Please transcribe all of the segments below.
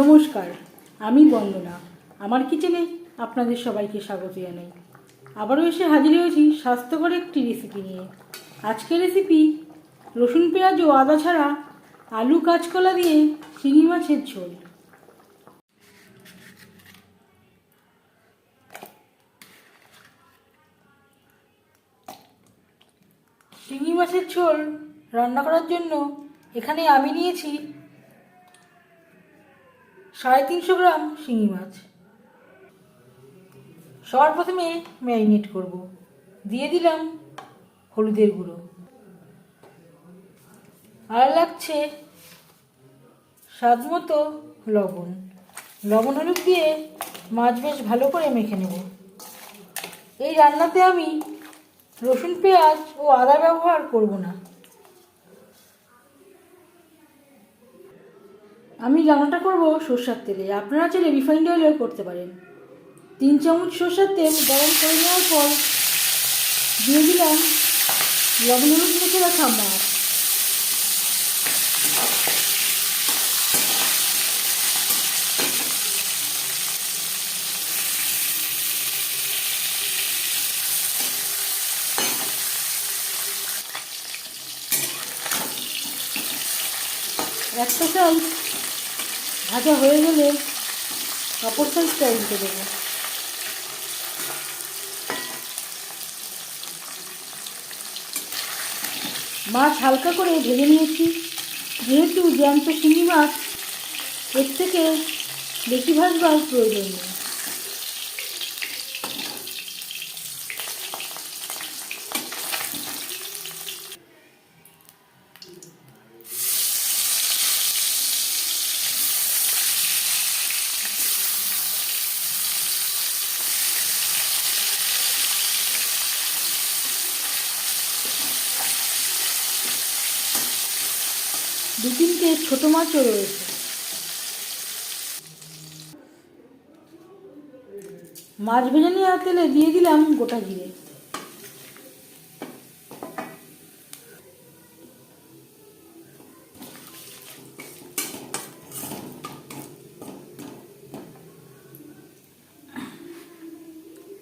নমস্কার, আমি বন্দনা। আমার কিচেনে আপনাদের সবাইকে স্বাগত জানাই। আবারও এসে হাজির হয়েছি স্বাস্থ্যকর একটি রেসিপি নিয়ে। আজকের রেসিপি রসুন পেঁয়াজ ও আদা ছাড়া আলু কাঁচকলা দিয়ে চিংড়ি মাছের ঝোল। চিংড়ি মাছের ঝোল রান্না করার জন্য এখানে আমি নিয়েছি সাড়ে তিনশো গ্রাম শিঙি মাছ। সবার প্রথমে ম্যারিনেট করব। দিয়ে দিলাম হলুদের গুঁড়ো। আর লাগছে স্বাদ মতো লবণ। লবণ হলুদ দিয়ে মাছ বেশ ভালো করে মেখে নেব। এই রান্নাতে আমি রসুন, পেঁয়াজ ও আদা ব্যবহার করব না। আমি রান্নাটা করব সর্ষার তেলে। আপনারা চাইলে রিফাইন্ড অয়েলেও করতে পারেন। তিন চামচ সর্ষার তেল গরম করে নেওয়ার পর দিয়ে দিলাম লবণ হলুদ মেখে রাখা মাছ একটা সাইজ ভাজা হয়ে গেলে অপর সাইজটা উল্টে দেবো মাছ হালকা করে ভেজে নিয়েছি। যেহেতু জ্যান্ত শিঙি মাছ, এর থেকে বেশি ভাজবার প্রয়োজন নেই। দু তিনটে ছোটো মাছও রয়েছে। মাছ ভেজে নেওয়ার তেলে দিয়ে দিলাম গোটা জিরে।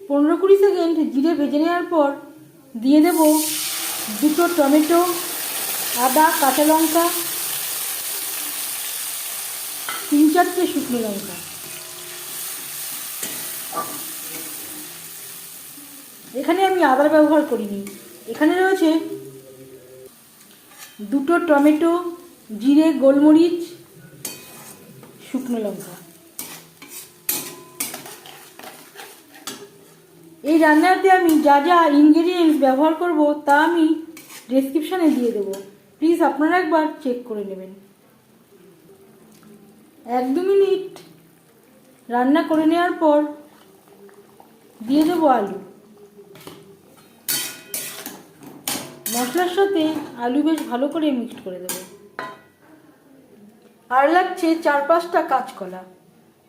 পনেরো কুড়ি সেকেন্ড জিরে ভেজে নেওয়ার পর দিয়ে দেব দুটো টমেটো, আদা, কাঁচা লঙ্কা তিন চারটে শুকনো লঙ্কা। এখানে আমি আদার ব্যবহার করিনি। এখানে রয়েছে দুটো টমেটো, জিরে, গোলমরিচ, শুকনো লঙ্কা। এই রান্নাতে আমি যা যা ইনগ্রেডিয়েন্টস ব্যবহার করব তা আমি ডেসক্রিপশানে দিয়ে দেবো। প্লিজ আপনারা একবার চেক করে নেবেন। এক দু মিনিট। রান্না করে নেওয়ার পর দিয়ে দেবো আলু। মশলার সাথে আলু বেশ ভালো করে মিক্সড করে দেবো। আর লাগছে চার পাঁচটা কাঁচকলা।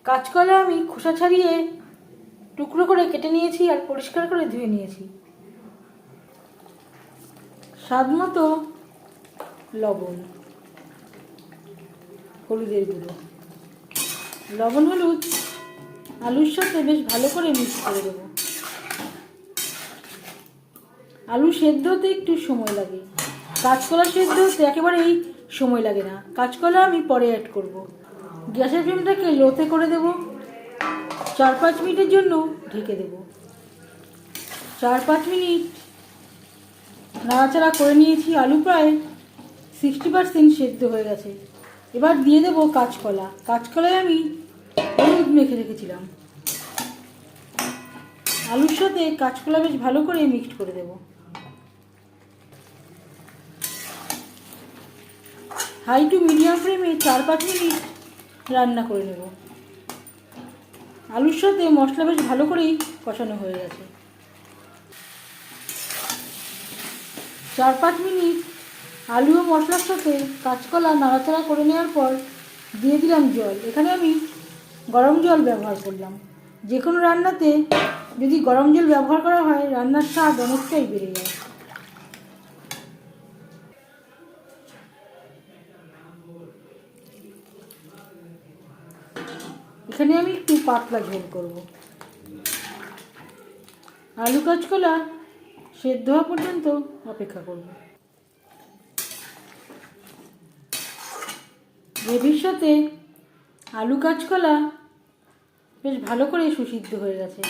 কাঁচকলা আমি খোসা ছাড়িয়ে টুকরো করে কেটে নিয়েছি আর পরিষ্কার করে ধুয়ে নিয়েছি। স্বাদ মতো লবণ, হলুদের গুঁড়ো। লবণ, হলুদ, আলুর সাথে বেশ ভালো করে মিক্স করে দেবো। আলু সেদ্ধ হতে একটু সময় লাগে। কাঁচকলা সেদ্ধ হতে একেবারেই সময় লাগে না। কাঁচকলা আমি পরে অ্যাড করব। গ্যাসের ফ্লেমটাকে লোতে করে দেব। চার পাঁচ মিনিটের জন্য ঢেকে দেব। চার পাঁচ মিনিট নাড়াচাড়া করে নিয়েছি। আলু প্রায় সিক্সটি পার্সেন্ট সেদ্ধ হয়ে গেছে। এবার দিয়ে দেবো কাঁচকলা। কাঁচকলায় আমি হলুদ মেখে রেখেছিলাম। আলুর সাথে কাঁচকলা বেশ ভালো করে মিক্সড করে দেব। হাই টু মিডিয়াম ফ্লেমে চার পাঁচ মিনিট রান্না করে নেব। আলুর সাথে মশলা বেশ ভালো করেই কষানো হয়ে গেছে। চার পাঁচ মিনিট আলু ও মশলার সাথে কাঁচকলা নাড়াচাড়া করে নেওয়ার পর দিয়ে দিলাম জল। এখানে আমি গরম জল ব্যবহার করলাম। যে কোনো রান্নাতে যদি গরম জল ব্যবহার করা হয়, রান্নার স্বাদ অনেকটাই বেড়ে যায়। এখানে আমি একটু পাতলা ঝোল করব। আলু কাঁচকলা সেদ্ধ হওয়া পর্যন্ত অপেক্ষা করব। সাথে আলু কাঁচকলা বেশ ভালো করে সুসিদ্ধ হয়ে গেছে।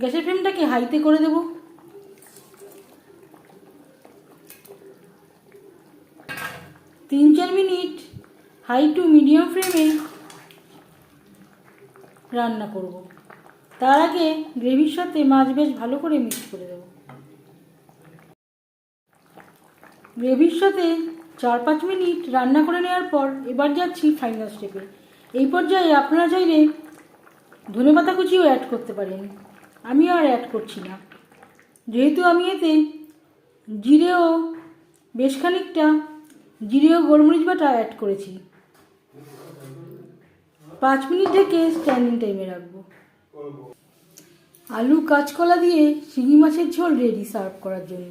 গ্যাসের ফ্লেমটাকে হাইতে করে দেব? তিন চার মিনিট হাই টু মিডিয়াম ফ্লেমে রান্না করব। তার আগে গ্রেভির সাথে মাছ বেশ ভালো করে মিক্স করে দেব। গ্রেভির সাথে চার পাঁচ মিনিট রান্না করে নেওয়ার পর এবার যাচ্ছি ফাইনাল স্টেপে এই পর্যায়ে আপনারা চাইলে ধনেপাতা কুচিও অ্যাড করতে পারেন। আমি আর অ্যাড করছি না। যেহেতু আমি এতে জিরে ও বেশ খানিকটা জিরে ও গোলমরিচ বাটা অ্যাড করেছি। পাঁচ মিনিট ঢেকে স্ট্যান্ডিং টাইমে রাখব। আলু কাঁচকলা দিয়ে শিঙি মাছের ঝোল রেডি সার্ভ করার জন্য।